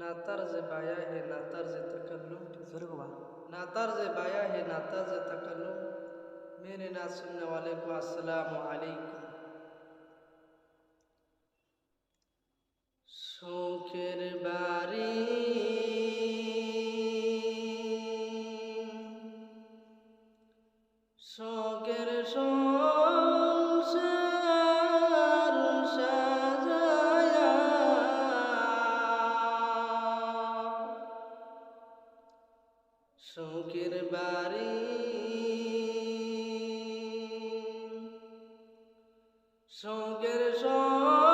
না তার যে বায়া হে না তার যে তাকাল্লুম না তার যে বায়া হে না তার যে তাকাল্লুম না সুন্না ওয়ালাইকুম আসসালামু আলাইকুম শোকের বা শোকের সংসার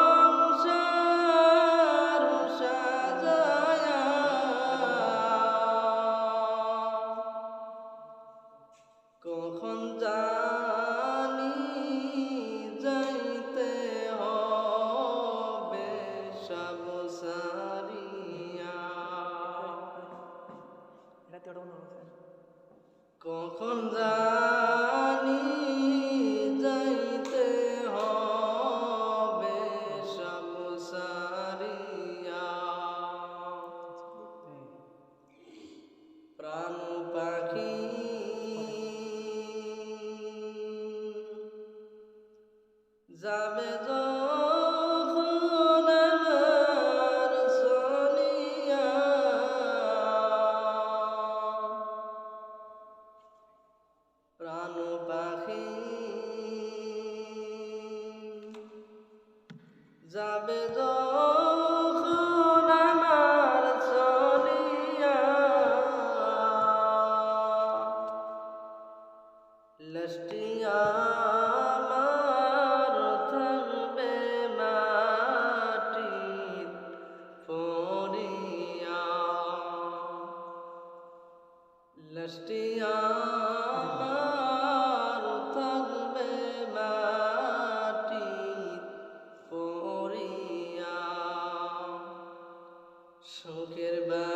লষ্টিয়া আমার থাকবে মাটির পড়িয়া শোকের বাড়ি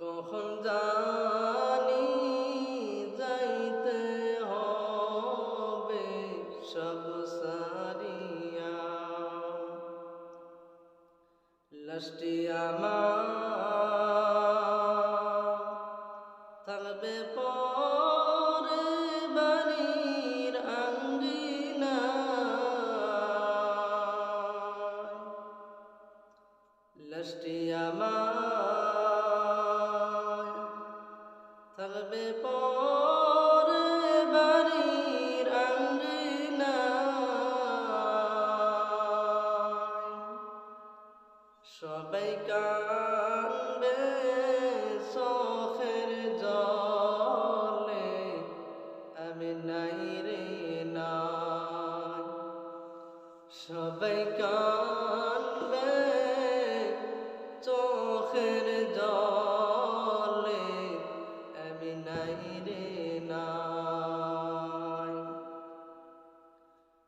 কখন জানি যাইতে হবে সব সারিয়া। লাস্টি আমার থাকবে বাড়ির আঙ্গিনা। লাস্টি আমার থাকবে পরে বাড়ির সবাই কান্দে চোখের জলে, আমি নাই রে নাই। সবাই কান্দে চোখের জলে নাই রে নাই।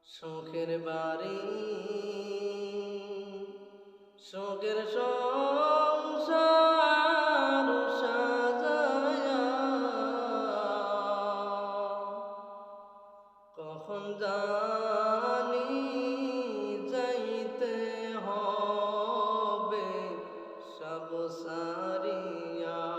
শোকের বাড়ি শোকের সংসার সাজায়া। কখন জানি যাইতে হবে সব সারিয়া।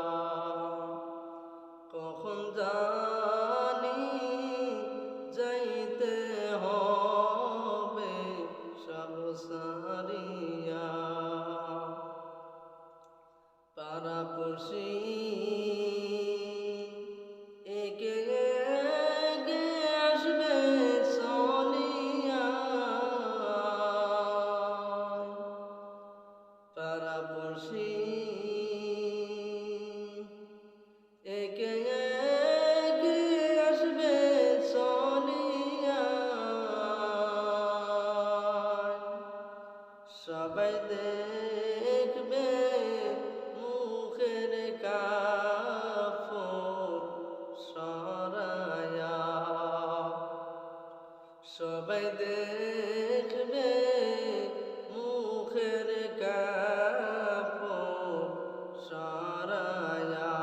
সবাই দেখবে মুখের কাপড় সরায়া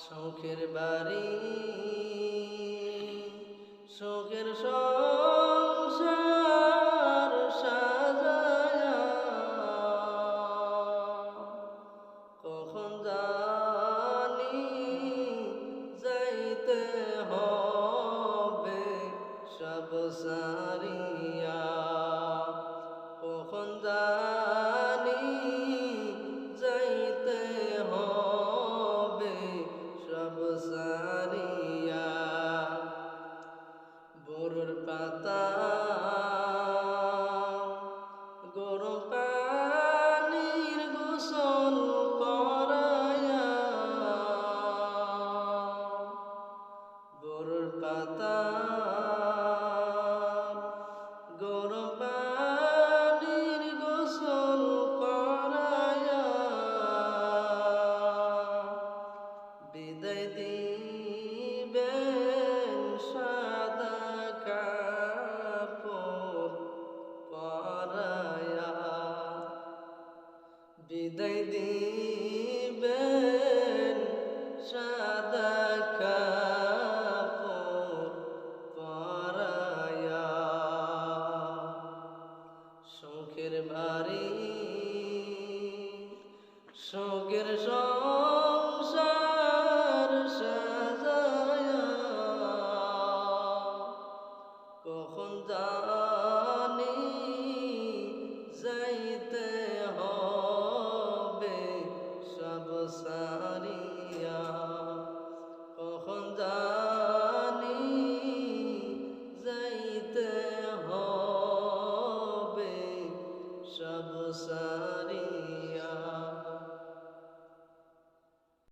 শখের বাড়ি love.